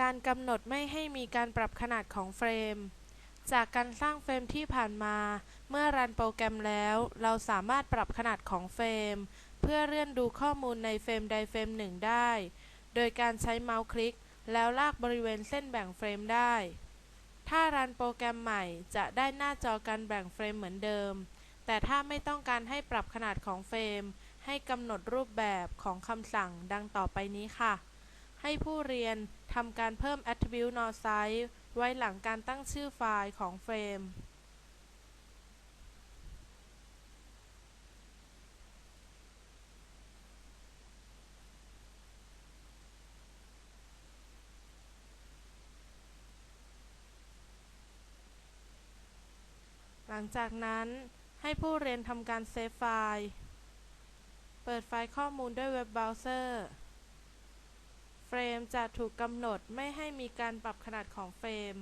การกำหนดไม่ให้มีการปรับขนาดของเฟรม จากการสร้างเฟรมที่ผ่านมา เมื่อรันโปรแกรมแล้ว เราสามารถปรับขนาดของเฟรม เพื่อเลื่อนดูข้อมูลในเฟรมใดเฟรมหนึ่งได้ โดยการใช้เมาส์คลิก แล้วลากบริเวณเส้นแบ่งเฟรมได้ ถ้ารันโปรแกรมใหม่จะได้หน้าจอการแบ่งเฟรมเหมือนเดิม แต่ถ้าไม่ต้องการให้ปรับขนาดของเฟรม ให้กำหนดรูปแบบของคำสั่งดังต่อไปนี้ค่ะ ให้ผู้เรียนทำการเพิ่ม attribute nor size ไว้หลังการตั้งชื่อไฟล์ของเฟรมหลังจากนั้นให้ผู้เรียนทำการเซฟไฟล์ เปิดไฟล์ข้อมูลด้วยเว็บเบราว์เซอร์ เฟรมจะถูกกำหนดไม่ให้มีการปรับขนาดของเฟรม